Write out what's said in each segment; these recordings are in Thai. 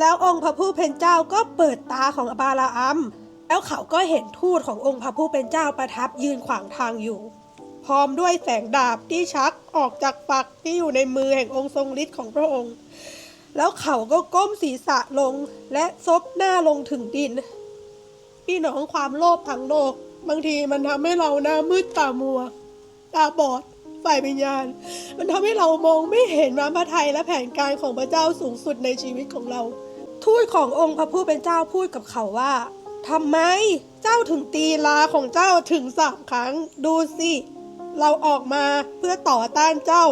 แล้วองค์พระผู้เป็นเจ้าก็เปิดตาของบาลาอัม แล้วเขาก็เห็นทูตขององค์พระผู้เป็นเจ้าประทับยืนขวางทางอยู่ พร้อมด้วยแสงดาบที่ชักออกจากฝักที่อยู่ในมือแห่งองค์ทรงฤทธิ์ของพระองค์ แล้วเขาก็ก้มศีรษะลงและซบหน้าลงถึงดิน พี่น้องความโลภทางโลก บางทีมันทำให้เราหน้ามืดตามัว ตาบอดฝ่ายวิญญาณ มันทำให้เรามองไม่เห็นน้ำพระทัยและแผนการของพระเจ้าสูงสุดในชีวิตของเรา ทูตขององค์พระผู้เป็นเจ้าพูดกับเขาว่าทำไมเจ้าถึงตีลาของเจ้าถึงสามครั้ง ดูสิ เราออกมาเพื่อต่อต้านเจ้า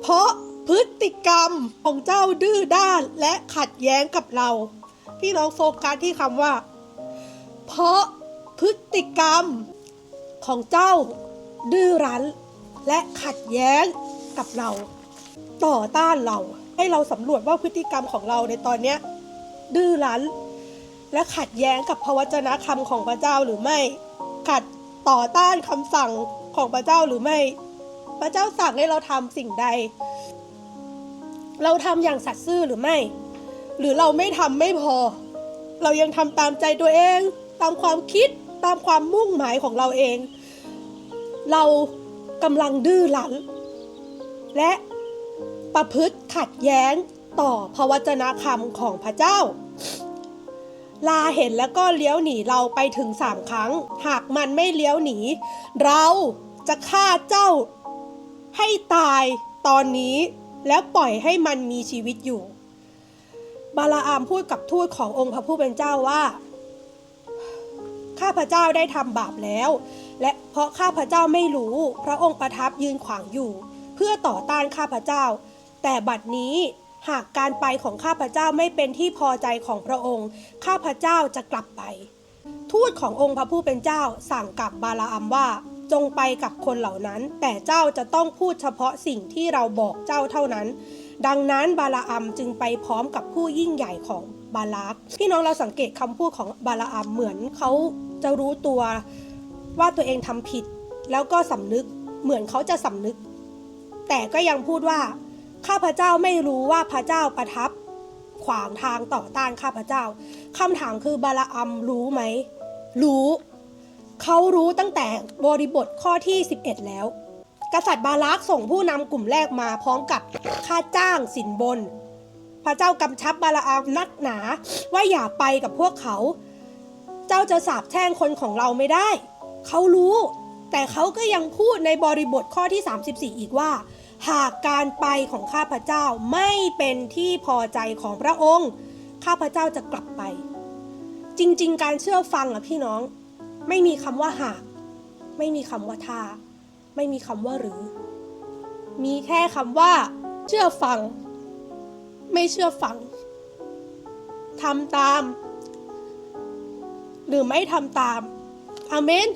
เพราะพฤติกรรมของเจ้าดื้อด้านและขัดแย้งกับเรา พี่น้องโฟกัสที่คำว่า เพราะพฤติกรรมของเจ้าดื้อรั้น และขัดแย้งกับเรา ต่อต้านเรา ให้เราสำรวจว่าพฤติกรรมของเราในตอนนี้ ดื้อรั้น และขัดแย้งกับพระวจนะคำของพระเจ้าหรือไม่ ขัดต่อต้านคำสั่งของพระเจ้าหรือไม่ พระเจ้าสั่งให้เราทำสิ่งใด เราทำอย่างสัตย์ซื่อหรือไม่ หรือเราไม่ทำไม่พอ เรายังทำตามใจตัวเอง ตามความคิดตามความมุ่งหมายของเราเอง เรากำลังดื้อรั้น และประพฤติขัดแย้ง ต่อพระวจนะคำของพระเจ้า ลาเห็นแล้วก็เลี้ยวหนีเราไปถึงสามครั้ง หากมันไม่เลี้ยวหนี เราจะฆ่าเจ้า ให้ตายตอนนี้แล้วปล่อยให้มันมีชีวิตอยู่ บาลาอามพูดกับทูตขององค์พระผู้เป็นเจ้าว่า ข้าพระเจ้าได้ทำบาปแล้ว และเพราะข้าพระเจ้าไม่รู้ พระองค์ประทับยืนขวางอยู่ เพื่อต่อต้านข้าพระเจ้า แต่บัดนี้ หากการไปของข้าพเจ้าไม่เป็นที่พอใจของพระองค์ ข้าพเจ้าจะกลับไป ทูตขององค์พระผู้เป็นเจ้าสั่งกับบาลาอัมว่า จงไปกับคนเหล่านั้น แต่เจ้าจะต้องพูดเฉพาะสิ่งที่เราบอกเจ้าเท่านั้น ดังนั้นบาลาอัมจึงไปพร้อมกับผู้ยิ่งใหญ่ของบาลักพี่น้องเราสังเกตคำพูดของบาลาอัมเหมือนเขาจะรู้ตัวว่าตัวเองทำผิด แล้วก็สำนึกเหมือนเขาจะสำนึก แต่ก็ยังพูดว่า ข้าพเจ้าไม่รู้ว่าพระเจ้าประทับ ขวางทางต่อต้านข้าพเจ้าคำถามคือบาลอัมรู้ไหม รู้ เขารู้ตั้งแต่บริบทข้อที่ 11 แล้ว กษัตริย์บาลักส่งผู้นำกลุ่มแรกมาพร้อมกับค่าจ้างสินบน พระเจ้ากำชับบาลอัมนักหนาว่าอย่าไปกับพวกเขา เจ้าจะสาบแช่งคนของเราไม่ได้ เขารู้ แต่เขาก็ยังพูดในบริบทข้อที่ 34 อีกว่า หากการไปของข้าพเจ้าไม่เป็นที่พอใจของพระองค์ ข้าพเจ้าจะกลับไป จริง ๆ การเชื่อฟังอะพี่น้อง ไม่มีคำว่าหาก ไม่มีคำว่าถ้าไม่มีคำว่าหรือ มีแค่คำว่า เชื่อฟัง ไม่เชื่อฟังทำตาม หรือไม่ทำตามอเมน